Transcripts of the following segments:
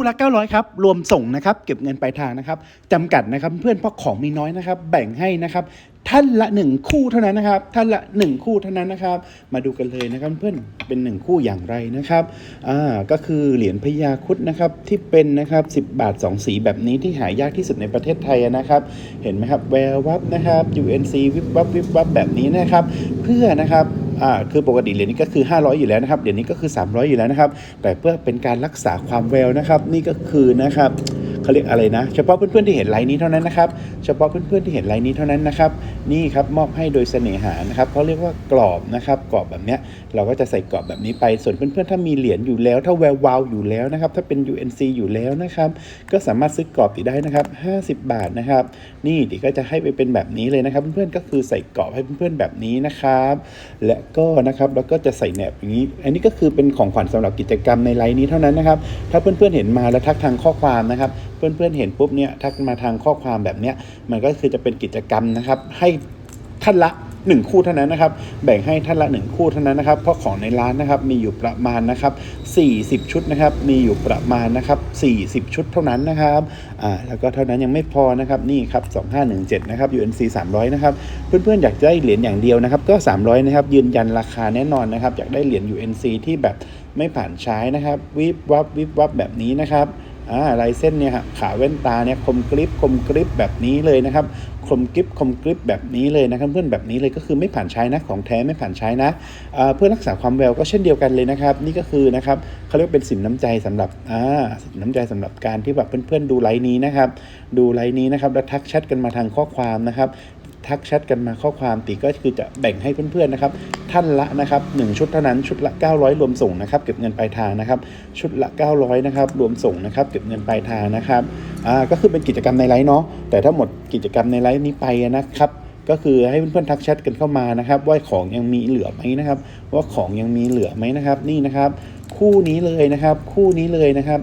คู่ละ900ครับรวมส่งนะครับเก็บเงินปลายทางนะครับจำกัดนะครับเพื่อนเพราะของมีน้อยนะครับ แบ่งให้นะครับท่านละ 1 คู่เท่านั้นนะครับท่านละ 1 คู่เท่านั้นนะครับ มาดูกันเลยนะครับเพื่อนเป็น 1 คู่อย่างไรนะครับอ่าก็คือเหรียญพญาคุดนะครับที่เป็นนะครับ10 บาท 2 สีแบบนี้ที่หายากที่สุดในประเทศไทยนะครับ เห็นไหมครับแวววับนะครับ UNC วิบวับวิบวับแบบนี้นะครับ เพื่อนะครับ อ่าคือปกติเหรียญนี้ก็คือ 500 อยู่แล้วนะครับเหรียญนี้ก็คือ 300 อยู่แล้วนะครับ แต่เพื่อเป็นการรักษาความแววนะครับ นี่ก็คือนะครับ เขาเรียกอะไรนะ เฉพาะเพื่อนๆที่เห็นไลน์นี้เท่านั้นนะครับ เฉพาะเพื่อนๆที่เห็นไลน์นี้เท่านั้นนะครับ นี่ครับมอบให้โดยเสน่หานะครับเขาเรียกว่ากรอบนะครับกรอบแบบเนี้ยเราก็จะใส่กรอบแบบนี้ไป ส่วนเพื่อนๆถ้ามีเหรียญอยู่แล้ว ถ้าแวววาวอยู่แล้วนะครับ ถ้าเป็น UNC อยู่แล้วนะครับ ก็สามารถซื้อกรอบติดได้นะครับ 50 บาทนะครับ นี่ดิก็จะให้ไปเป็นแบบนี้เลยนะครับ เพื่อนๆก็คือใส่กรอบให้เพื่อนๆแบบนี้นะครับ และก็นะครับแล้วก็จะใส่แหนบอย่างนี้ อันนี้ก็คือเป็นของขวัญสำหรับกิจกรรมในไลน์นี้เท่านั้นนะครับ ถ้าเพื่อนๆเห็นมาแล้วทักทางข้อความนะครับเพื่อนๆเห็นปุ๊บเนี่ยทักมาทางข้อความแบบเนี้ยมันก็คือจะเป็นกิจกรรมนะครับให้ท่านละ1คู่เท่านั้นนะครับ แบ่งให้ท่านละ1คู่เท่านั้นนะครับ เพราะของในร้านนะครับมีอยู่ประมาณนะครับ 40 ชุดนะครับ มีอยู่ประมาณนะครับ 40 ชุดเท่านั้นนะครับอ่าแล้วก็เท่านั้นยังไม่พอนะครับนี่ครับ 2517 นะครับ UNC 300 นะครับ เพื่อนๆ อยากได้เหรียญอย่างเดียวนะครับ ก็ 300 นะครับ ยืนยันราคาแน่นอนนะครับ อยากได้เหรียญ UNC ที่แบบไม่ผ่านใช้นะครับ วิบวับวิบวับแบบนี้นะครับ อ่าลายเส้นเนี่ยครับขาแว่นตาเนี่ยคมกริบคมกริบแบบนี้เลยนะครับคมกริบคมกริบแบบนี้เลยนะครับเพื่อนแบบนี้เลยก็คือไม่ผ่านใช้นะของแท้ไม่ผ่านใช้นะเพื่อรักษาความแววก็เช่นเดียวกันเลยนะครับ นี่ก็คือนะครับเขาเรียกเป็นสินน้ำใจสำหรับอ่าสินน้ำใจสำหรับการที่แบบเพื่อนๆดูไลน์นี้นะครับดูไลน์นี้นะครับแล้วทักแชทกันมาทางข้อความนะครับ ทักแชทกันมาข้อความตีก็คือจะแบ่งให้เพื่อนๆนะครับ ท่านละนะครับ1ชุดเท่านั้นชุดละ 900 รวมส่งนะครับ เก็บเงินปลายทางนะครับ ชุดละ 900นะครับรวมส่งนะครับ เก็บเงินปลายทางนะครับอ่าก็คือเป็นกิจกรรมในไลน์เนาะแต่ถ้าหมดกิจกรรมในไลน์นี้ไปนะครับก็คือให้เพื่อนๆทักแชทกันเข้ามานะครับว่าของยังมีเหลือไหมนะครับ ว่าของยังมีเหลือไหมนะครับ นี่นะครับ คู่นี้เลยนะครับ คู่นี้เลยนะครับ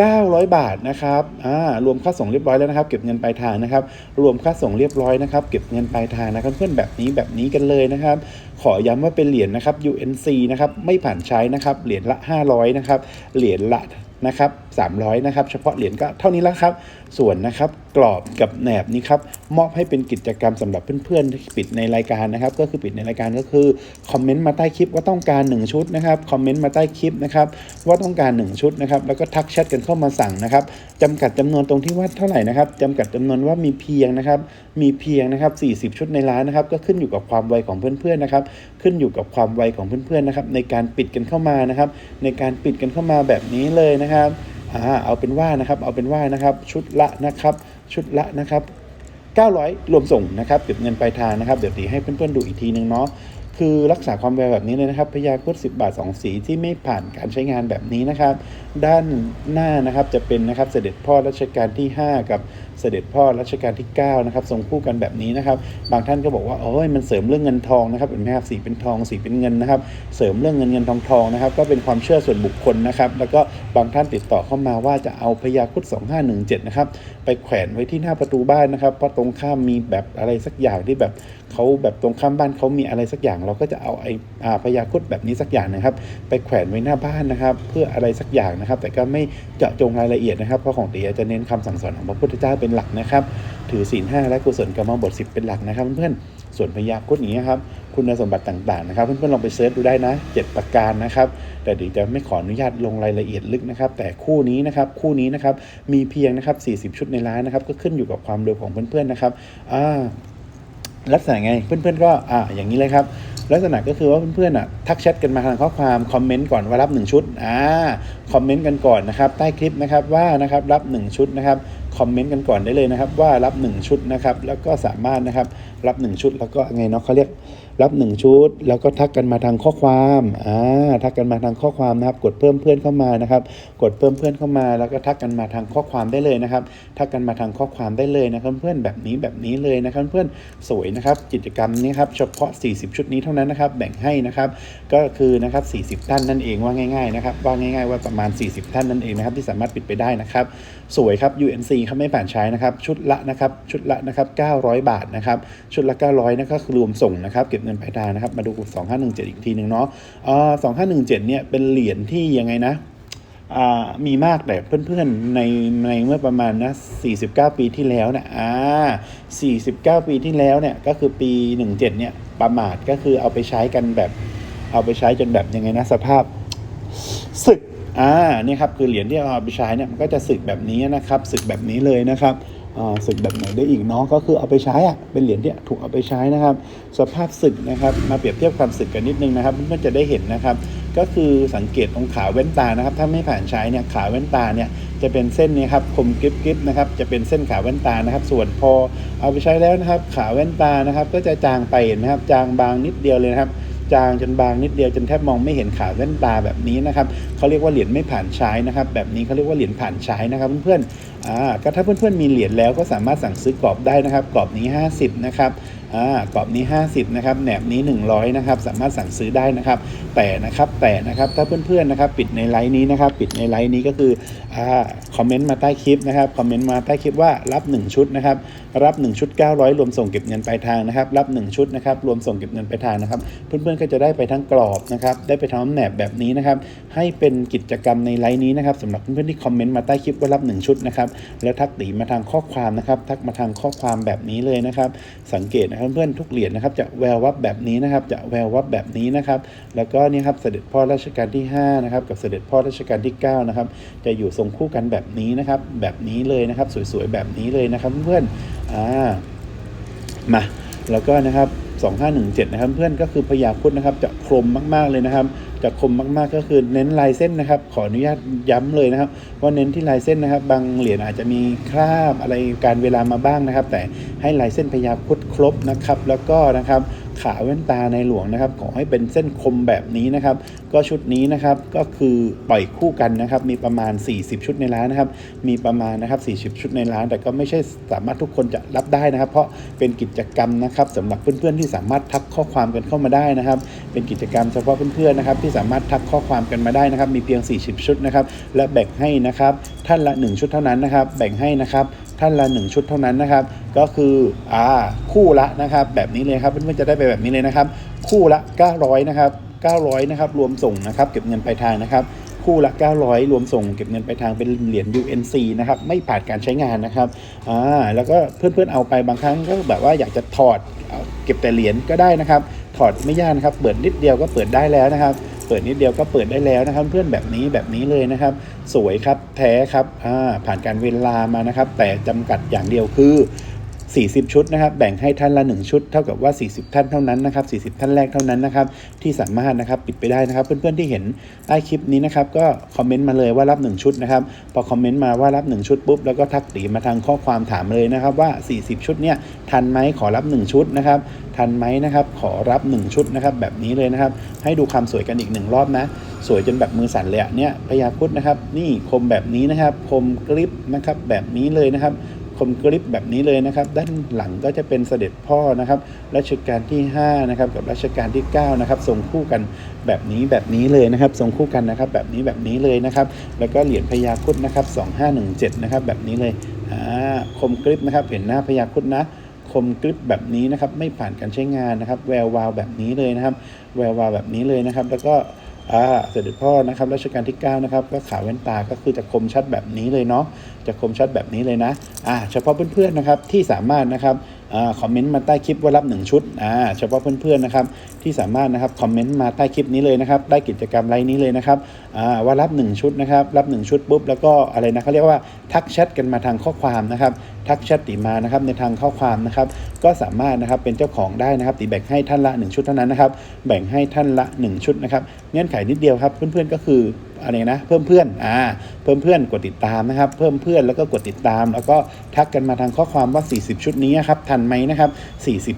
900 บาทนะครับอ่ารวมค่าส่งเรียบร้อยแล้วนะครับ เก็บเงินปลายทางนะครับ รวมค่าส่งเรียบร้อยนะครับ เก็บเงินปลายทางนะครับเพื่อนแบบนี้แบบนี้กันเลยนะครับ ขอย้ำว่าเป็นเหรียญนะครับ UNC นะครับ ไม่ผ่านใช้นะครับ เหรียญละ 500 นะครับ เหรียญละนะครับ 300นะครับเฉพาะเหรียญก็เท่านี้แล้วครับ ส่วนนะครับกรอบกับแหนบนี้ครับมอบให้เป็นกิจกรรมสำหรับเพื่อนๆที่ปิดในรายการนะครับก็คือปิดในรายการก็คือคอมเมนต์มาใต้คลิปว่าต้องการ 1 ชุดนะครับคอมเมนต์มาใต้คลิปนะครับว่าต้องการ 1 ชุดนะครับแล้วก็ทักแชทกันเข้ามาสั่งนะครับจำกัดจำนวนตรงที่ว่าเท่าไหร่นะครับจำกัดจำนวนว่ามีเพียงนะครับมีเพียงนะครับ40 ชุดในร้านนะครับก็ขึ้นอยู่กับความไวของเพื่อนๆนะครับขึ้นอยู่กับความไวของเพื่อนๆนะครับในการปิดกันเข้ามานะครับในการปิดกันเข้ามาแบบนี้เลยนะครับ อ่าเอาเป็นว่านะครับเอาเป็นว่านะครับชุดละนะครับชุดละนะครับ900 รวมส่งนะครับเก็บเงินปลายทางนะครับ เดี๋ยวตีให้เพื่อนๆดูอีกทีนึงเนาะคือรักษาความแววแบบนี้เลยนะครับพยาครุด10 บาท 2 สีที่ไม่ผ่านการใช้งานแบบนี้นะครับ ด้านหน้านะครับจะเป็นนะครับเสด็จพ่อรัชกาลที่ 5 กับเสด็จพ่อรัชกาลที่9นะครับทรงคู่กันแบบนี้นะครับ บางท่านก็บอกว่าโอ้ยมันเสริมเรื่องเงินทองนะครับเห็นไหมครับสีเป็นทองสีเป็นเงินนะครับ เสริมเรื่องเงินเงินทองทองนะครับ ก็เป็นความเชื่อส่วนบุคคลนะครับ แล้วก็ บางท่านติดต่อเข้ามาว่าจะเอาพยาคุด2517 นะครับ ไปแขวนไว้ที่หน้าประตูบ้านนะครับเพราะตรงข้ามมีแบบอะไรสักอย่างที่แบบเขาแบบตรงข้ามบ้านเขามีอะไรสักอย่าง เราก็จะเอาไอ้อพยาคุดแบบนี้สักอย่างนะครับ ไปแขวนไว้หน้าบ้านนะครับ เพื่ออะไรสักอย่างนะครับ แต่ก็ไม่เจาะจงรายละเอียดนะครับเพราะของเตียจะเน้นคำสั่งสอนของพระพุทธเจ้าเป็นหลักนะครับ ถือศีลห้าและกุศลกรรมบท 10 เป็นหลักนะครับเพื่อนๆส่วนพญาครุดอย่างนี้ครับคุณสมบัติต่างๆนะครับเพื่อนๆลองไปเซิร์ชดูได้นะ 7 ประการนะครับ แต่เดี๋ยวจะไม่ขออนุญาตลงรายละเอียดลึกนะครับ แต่คู่นี้นะครับคู่นี้นะครับมีเพียงนะครับ 40 ชุดในร้านนะครับก็ขึ้นอยู่กับความเร็วของเพื่อนๆนะครับอ่าลักษณะไงเพื่อนๆก็อ่าอย่างนี้เลยครับ ลักษณะก็คือว่าเพื่อนๆอะทักแชทกันมาทางข้อความคอมเมนต์ก่อนว่ารับ 1 ชุดอ่าคอมเมนต์กันก่อนนะครับใต้คลิปนะครับว่านะครับรับ 1 ชุดนะครับคอมเมนต์กันก่อนได้เลยนะครับว่ารับ 1 ชุดนะครับแล้วก็สามารถนะครับรับ 1 ชุดแล้วก็ไงเนาะเขาเรียก รับ 1 ชุด แล้วก็ทักกันมาทางข้อความอ่าทักกันมาทางข้อความนะครับ กดเพิ่มเพื่อนเข้ามานะครับ กดเพิ่มเพื่อนเข้ามา แล้วก็ทักกันมาทางข้อความได้เลยนะครับ ทักกันมาทางข้อความได้เลยนะครับเพื่อนแบบนี้แบบนี้เลยนะครับเพื่อนสวยนะครับกิจกรรมนี้ครับเฉพาะ 40 ชุดนี้เท่านั้นนะครับ แบ่งให้นะครับก็คือนะครับ40 ท่านนั่นเองว่าง่ายๆนะครับว่าง่าย ๆ ว่าประมาณ 40 ท่านนั่นเองนะครับ ที่สามารถปิดไปได้นะครับ สวยครับ UNC เขาไม่ผ่านใช้นะครับ ชุดละนะครับชุดละนะครับ900 บาทนะครับชุดละ 900นะก็คือรวมส่งนะครับเก็บเงินปลายทานะครับมาดู2517อีกทีหนึ่งเนาะอ่า2517เนี่ยเป็นเหรียญที่ยังไงนะมีมากแต่เพื่อนๆในในเมื่อประมาณนะ49 ปีที่แล้วเนี่ยอ่า49 ปีที่แล้วเนี่ยก็คือปี 17เนี่ยประมาทก็คือเอาไปใช้กันแบบเอาไปใช้จนแบบยังไงนะสภาพสึกอ่านี่ครับคือเหรียญที่เอาไปใช้เนี่ยมันก็จะสึกแบบนี้นะครับสึกแบบนี้เลยนะครับ อ่าสึกแบบไหนได้อีกเนาะก็คือเอาไปใช้อะเป็นเหรียญที่ถูกเอาไปใช้นะครับ สภาพสึกนะครับมาเปรียบเทียบความสึกกันนิดนึงนะครับเพื่อนๆจะได้เห็นนะครับ ก็คือสังเกตตรงขาแว่นตานะครับ ถ้าไม่ผ่านใช้เนี่ยขาแว่นตาเนี่ยจะเป็นเส้นนี้ครับคมกริบๆนะครับจะเป็นเส้นขาแว่นตานะครับ ส่วนพอเอาไปใช้แล้วนะครับ ขาแว่นตานะครับ ก็จะจางไปเห็นไหมครับจางบางนิดเดียวเลยนะครับ จางจนบางนิดเดียวจนแทบมองไม่เห็นขาแว่นตาแบบนี้นะครับเขาเรียกว่าเหรียญไม่ผ่านใช้นะครับ แบบนี้เขาเรียกว่าเหรียญผ่านใช้นะครับเพื่อนๆอ่าก็ถ้าเพื่อนๆมีเหรียญแล้วก็สามารถสั่งซื้อกรอบได้นะครับกรอบนี้ 50นะครับ อ่ากรอบนี้ 50นะครับแหนบนี้ 100นะครับสามารถสั่งซื้อได้นะครับ แต่นะครับแต่นะครับถ้าเพื่อนๆนะครับปิดในไลน์นี้นะครับปิดในไลน์นี้ก็คืออ่าคอมเมนต์มาใต้คลิปนะครับคอมเมนต์มาใต้คลิปว่ารับ 1 ชุดนะครับรับ 1 ชุด 900 รวมส่งเก็บเงินปลายทางนะครับรับ 1 ชุดนะครับรวมส่งเก็บเงินปลายทางนะครับ เพื่อนๆก็จะได้ไปทั้งกรอบนะครับได้ไปทั้งแหนบแบบนี้นะครับให้เป็นกิจกรรมในไลน์นี้นะครับสำหรับเพื่อนๆที่คอมเมนต์มาใต้คลิปว่ารับ 1 ชุดนะครับแล้วทักตีมาทางข้อความนะครับทักมาทางข้อความแบบนี้เลยนะครับสังเกตนะครับเพื่อนๆทุกเหรียญนะครับ จะแวววับแบบนี้นะครับ จะแวววับแบบนี้นะครับ แล้วก็นี่ครับเสด็จพ่อรัชกาลที่5นะครับกับเสด็จพ่อรัชกาลที่9นะครับจะอยู่ทรงคู่กันแบบนี้นะครับ แบบนี้เลยนะครับ สวยๆแบบนี้เลยนะครับเพื่อนๆอ่ามาแล้วก็นะครับ2517นะครับเพื่อนก็คือพญาคุดนะครับจะคมมากๆเลยนะครับ จะคมมากๆ ก็คือเน้นลายเส้นนะครับ ขออนุญาตย้ำเลยนะครับ ว่าเน้นที่ลายเส้นนะครับ บางเหรียญอาจจะมีคราบอะไรการเวลามาบ้างนะครับ แต่ให้ลายเส้นพยาครุดครบนะครับ แล้วก็นะครับ ขาแว่นตาในหลวงนะครับ ขอให้เป็นเส้นคมแบบนี้นะครับ ก็ชุดนี้นะครับก็คือปล่อยคู่กันนะครับ มีประมาณ 40 ชุดในร้านนะครับ มีประมาณนะครับ 40 ชุดในร้าน แต่ก็ไม่ใช่สามารถทุกคนจะรับได้นะครับ เพราะเป็นกิจกรรมนะครับสำหรับเพื่อนๆที่สามารถทักข้อความกันเข้ามาได้นะครับ เป็นกิจกรรมเฉพาะเพื่อนๆนะครับ ที่สามารถทักข้อความกันมาได้นะครับ มีเพียง 40 ชุดนะครับ และแบ่งให้นะครับท่านละ 1 ชุดเท่านั้นนะครับ แบ่งให้นะครับ ท่านละ1ชุดเท่านั้นนะครับ ก็คืออ่าคู่ละนะครับ แบบนี้เลยครับเพื่อนๆจะได้ไปแบบนี้เลยนะครับ คู่ละ 900นะครับ900นะครับรวมส่งนะครับ เก็บเงินปลายทางนะครับ คู่ละ 900 รวมส่งเก็บเงินปลายทางเป็นเหรียญ UNC นะครับไม่ผ่านการใช้งานนะครับอ่าแล้วก็เพื่อนๆเอาไปบางครั้งก็แบบว่าอยากจะถอดเก็บแต่เหรียญก็ได้นะครับ ถอดไม่ยากนะครับ เปิดนิดเดียวก็เปิดได้แล้วนะครับ ปิดนิดเดียวก็เปิดได้แล้วนะครับ เพื่อนแบบนี้แบบนี้เลยนะครับ สวยครับแท้ครับอ่าผ่านการเวลามานะครับ แต่จำกัดอย่างเดียวคือ 40 ชุดนะครับ แบ่งให้ท่านละ 1 ชุด เท่ากับว่า 40 ท่านเท่านั้นนะครับ 40 ท่านแรกเท่านั้นนะครับ ที่สามารถนะครับปิดไปได้นะครับ เพื่อนๆที่เห็นใต้คลิปนี้นะครับ ก็คอมเมนต์มาเลยว่ารับ 1 ชุดนะครับ พอคอมเมนต์มาว่ารับ 1 ชุดปุ๊บ แล้วก็ทักตีมาทางข้อความถามเลยนะครับว่า 40 ชุดเนี่ย ทันไหมขอรับ 1 ชุดนะครับ ทันไหมนะครับ ขอรับ 1 ชุดนะครับ แบบนี้เลยนะครับ ให้ดูความสวยกันอีกหนึ่งรอบนะ สวยจนแบบมือสั่นเลยอะเนี่ยพญาครุดนะครับ นี่คมแบบนี้นะครับ คมกริบนะครับ แบบนี้เลยนะครับ มกริบแบบนี้เลยนะครับ ด้านหลังก็จะเป็นเสด็จพ่อนะครับรัชกาลที่5นะครับกับรัชกาลที่9นะครับทรงคู่กันแบบนี้แบบนี้เลยนะครับทรงคู่กันนะครับ แบบนี้แบบนี้เลยนะครับ แล้วก็เหรียญพญาครุดนะครับ2517นะครับแบบนี้เลยอ่าคมกริบนะครับเห็นหน้าพญาครุดนะคมกริบแบบนี้นะครับไม่ผ่านการใช้งานนะครับ แวววาวแบบนี้เลยนะครับ แวววาวแบบนี้เลยนะครับ แล้วก็ เสด็จพ่อนะครับรัชกาลที่9นะครับก็ขาวแว่นตาก็คือจะคมชัดแบบนี้เลยเนาะจะคมชัดแบบนี้เลยนะอ่าเฉพาะเพื่อนๆนะครับที่สามารถนะครับอคอมเมนต์มาใต้คลิปว่ารับ 1 ชุดอ่าเฉพาะเพื่อนๆนะครับที่สามารถนะครับคอมเมนต์มาใต้คลิปนี้เลยนะครับได้กิจกรรมไลน์นี้เลยนะครับอ่าว่ารับ 1 ชุดนะครับรับ 1 ชุดปุ๊บแล้วก็อะไรนะเขาเรียกว่าทักแชทกันมาทางข้อความนะครับทักแชทติมานะครับในทางข้อความนะครับ ก็สามารถนะครับเป็นเจ้าของได้นะครับติแบ่งให้ท่านละ 1 ชุดเท่านั้นนะครับ แบ่งให้ท่านละ 1 ชุดนะครับเงื่อนไขนิดเดียวครับ เพื่อนๆก็คืออะไรนะเพิ่มเพื่อนอ่าเพิ่มเพื่อนกดติดตามนะครับ เพิ่มเพื่อนแล้วก็กดติดตาม แล้วก็ทักกันมาทางข้อความว่า 40 ชุดนี้ครับทันไหมนะครับ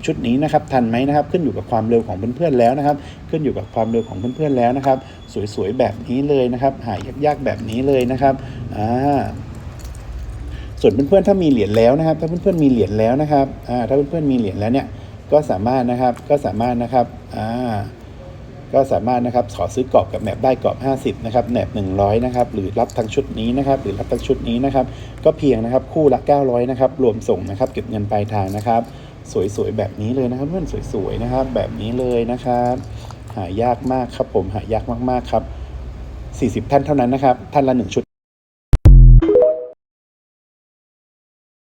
40 ชุดนี้นะครับทันไหมนะครับขึ้นอยู่กับความเร็วของเพื่อนๆแล้วนะครับ ขึ้นอยู่กับความเร็วของเพื่อนๆแล้วนะครับ สวยๆแบบนี้เลยนะครับ หายากๆแบบนี้เลยนะครับอ่า ส่วนเพื่อนๆถ้ามีเหรียญแล้วนะครับ ถ้าเพื่อนๆมีเหรียญแล้วนะครับอ่าถ้าเพื่อนๆมีเหรียญแล้วเนี่ยก็สามารถนะครับก็สามารถนะครับอ่าก็สามารถนะครับขอซื้อกรอบกับแหนบได้กรอบ 50นะครับแหนบ100นะครับหรือรับทั้งชุดนี้นะครับหรือรับทั้งชุดนี้นะครับก็เพียงนะครับคู่ละ 900นะครับรวมส่งนะครับเก็บเงินปลายทางนะครับ สวยๆแบบนี้เลยนะครับเพื่อนสวยๆนะครับแบบนี้เลยนะครับหายากมากครับผมหายากมากๆครับ 40 ท่านเท่านั้นนะครับท่านละ 1 ชุด